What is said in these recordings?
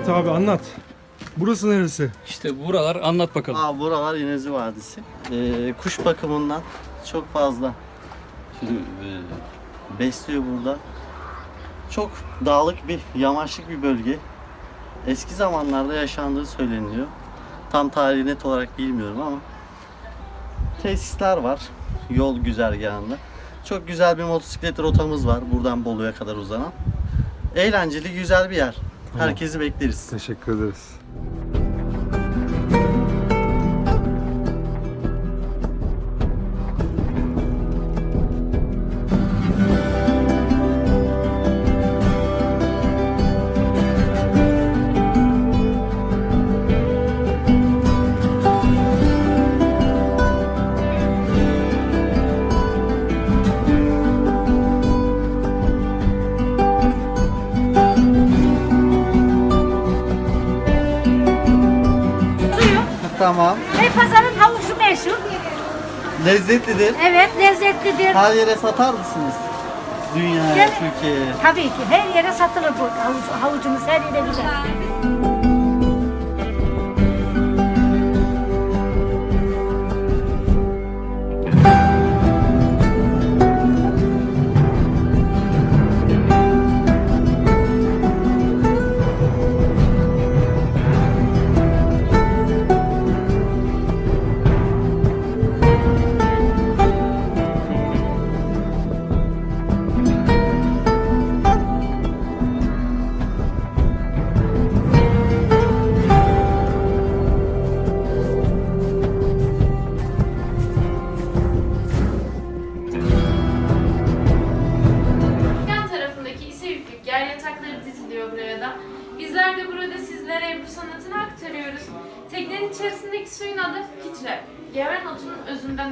Evet abi anlat. Burası neresi? İşte buralar anlat bakalım. Aa, buralar İnezi Vadisi. Ee, kuş bakımından çok fazla şimdi, e, besliyor burada. Çok dağlık bir, yamaçlık bir bölge. Eski zamanlarda yaşandığı söyleniyor. Tam tarihi net olarak bilmiyorum ama tesisler var yol güzergahında. Çok güzel bir motosiklet rotamız var buradan Bolu'ya kadar uzanan. Eğlenceli, güzel bir yer. Herkesi bekleriz. Teşekkür ederiz. Tamam. Beypazarı'nın havucu meşhur. Lezzetlidir. Evet lezzetlidir. Her yere satar mısınız? Dünyaya, Gel- Türkiye'ye. Tabii ki her yere satılır bu havuç, havucumuz her yere güzel.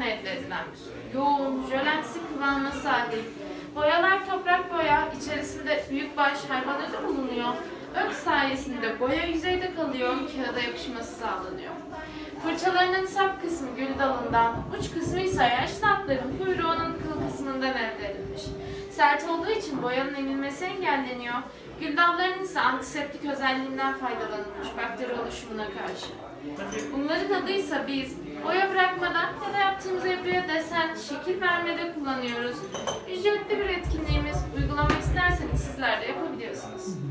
Elde edilen bir su. Yoğun, jölemsi kıvamına sahip. Boyalar toprak boya, içerisinde büyükbaş hayvan ödü bulunuyor. Ök sayesinde boya yüzeyde kalıyor, kağıda yapışması sağlanıyor. Fırçalarının sap kısmı gül dalından, uç kısmı ise yaş tatların kuyruğunun kıl kısmından elde edilmiş. Sert olduğu için boyanın emilmesi engelleniyor. Gül dallarının ise antiseptik özelliğinden faydalanılmış bakteri oluşumuna karşı. Bunların adıysa biz boya bırakmadan ya da yaptığımız ebruya desen, şekil vermede kullanıyoruz. Ücretli bir etkinliğimiz. Uygulamak isterseniz sizler de yapabiliyorsunuz.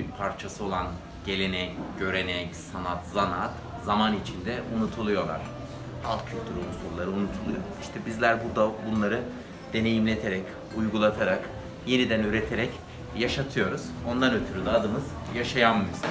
Bir parçası olan gelenek, görenek, sanat, zanaat zaman içinde unutuluyorlar. Alt kültür unsurları unutuluyor. İşte bizler burada bunları deneyimleterek, uygulatarak, yeniden üreterek yaşatıyoruz. Ondan ötürü de adımız Yaşayan Müze.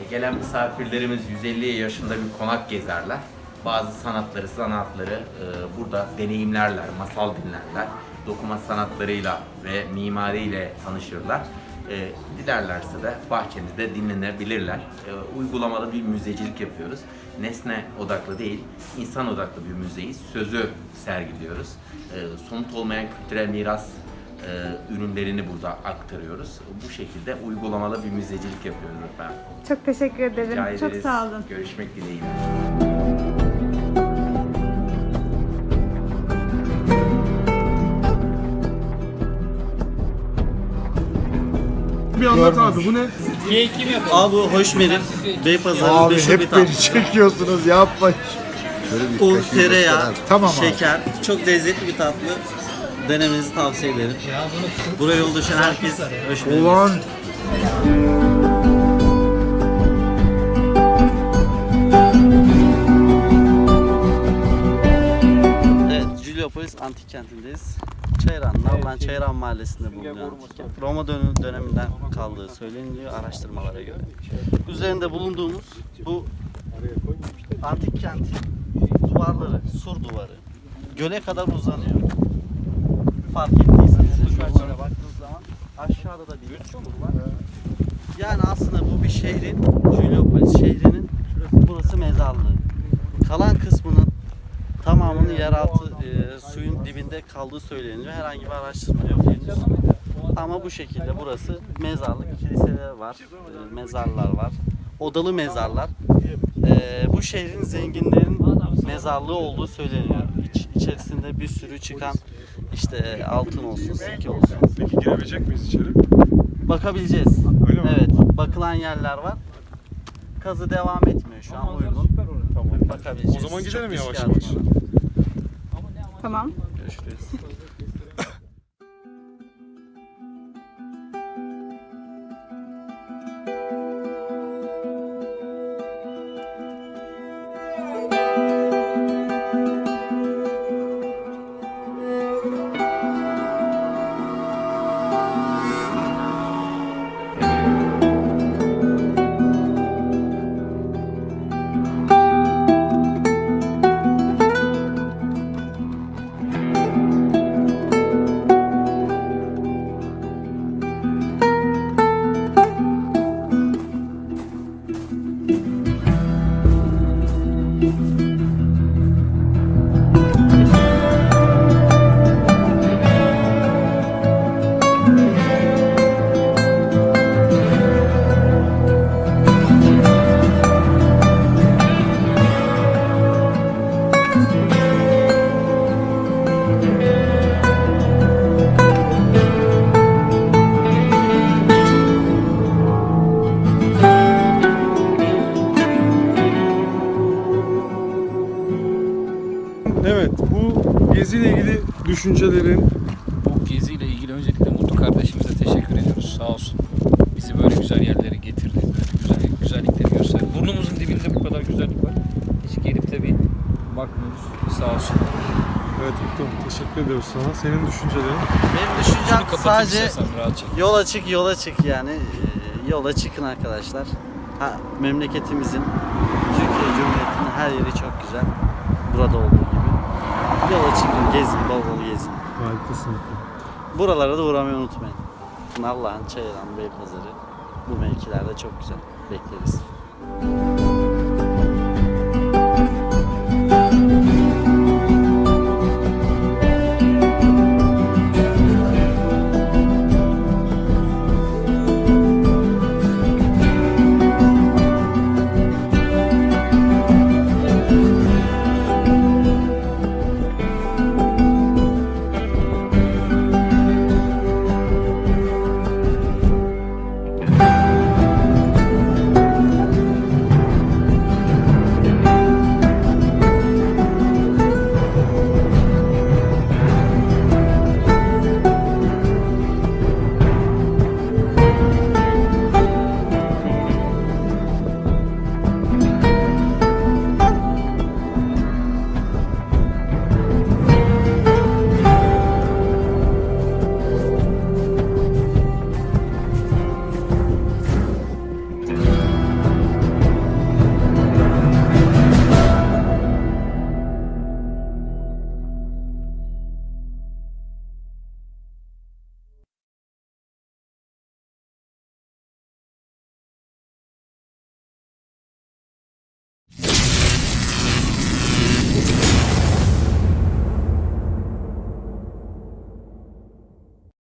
E, Gelen misafirlerimiz 150 yaşında bir konak gezerler. Bazı sanatları, sanatları e, burada deneyimlerler, masal dinlerler. Dokuma sanatlarıyla ve mimariyle tanışırlar. E, dilerlerse de bahçemizde dinlenebilirler. E, uygulamalı bir müzecilik yapıyoruz. Nesne odaklı değil, insan odaklı bir müzeyiz. Sözü sergiliyoruz. E, somut olmayan kültürel miras e, ürünlerini burada aktarıyoruz. Bu şekilde uygulamalı bir müzecilik yapıyoruz efendim. Çok teşekkür ederim. Rica Çok sağ olun. Görüşmek dileğiyle. Bir anlat abi bu ne? Abi bu hoşmerim. Beypazarı'nın Abi meşhur bir hep beni tatlısı. çekiyorsunuz yapma. Şöyle bir Un, kaşığı tereyağı, göster. tamam abi. şeker. Çok lezzetli bir tatlı. Denemenizi tavsiye ederim. Buraya yol düşen herkes hoşmerim. Ulan Evet, Juliopolis antik kentindeyiz. Çayran, Nallan Çayran mahallesinde kent. Roma dönü- döneminden kaldığı söyleniliyor araştırmalara göre. Üzerinde bulunduğumuz bu antik kentin duvarları, sur duvarı, göle kadar uzanıyor. Fark ettiyseniz şu açıda baktığınız zaman aşağıda da bir çukur var. Yani aslında bu bir şehrin, Juliopolis şehrinin burası mezarlığı. Kalan kısmının tamamının yeraltı e, suyun dibinde kaldığı söyleniyor. Herhangi bir araştırma yok henüz. Ama bu şekilde burası mezarlık, kiliseler var, e, mezarlar var, odalı mezarlar. E, bu şehrin zenginlerin mezarlığı olduğu söyleniyor. İç, içerisinde bir sürü çıkan işte altın olsun, sikke olsun. Peki girebilecek miyiz içeri? Bakabileceğiz. Öyle mi? Evet, bakılan yerler var. Kazı devam etmiyor şu an uygun. Tamam. Bakabileceğiz. O zaman gidelim Çok risk yavaş yavaş. atmadan. Tamam. Görüşürüz. Düşüncelerin Bu geziyle ilgili öncelikle Mutlu kardeşimize teşekkür ediyoruz. Sağ olsun. Bizi böyle güzel yerlere getirdi. Böyle güzel güzellikleri gösterdi. Burnumuzun dibinde bu kadar güzellik var. Hiç gelip de bir bakmıyoruz. Sağ olsun. Evet Utku teşekkür ediyoruz sana. Senin düşüncelerin. Benim düşüncem sadece yola çık yola çık yani. Ee, Yola çıkın arkadaşlar. Ha, memleketimizin, Türkiye Cumhuriyeti'nin her yeri çok güzel. Burada gibi. Yola çıkın, gezin, bol bol gezin. Harikasın. Buralara da uğramayı unutmayın. Nallıhan, Çayıran, Beypazarı bu mevkilerde çok güzel. Bekleriz.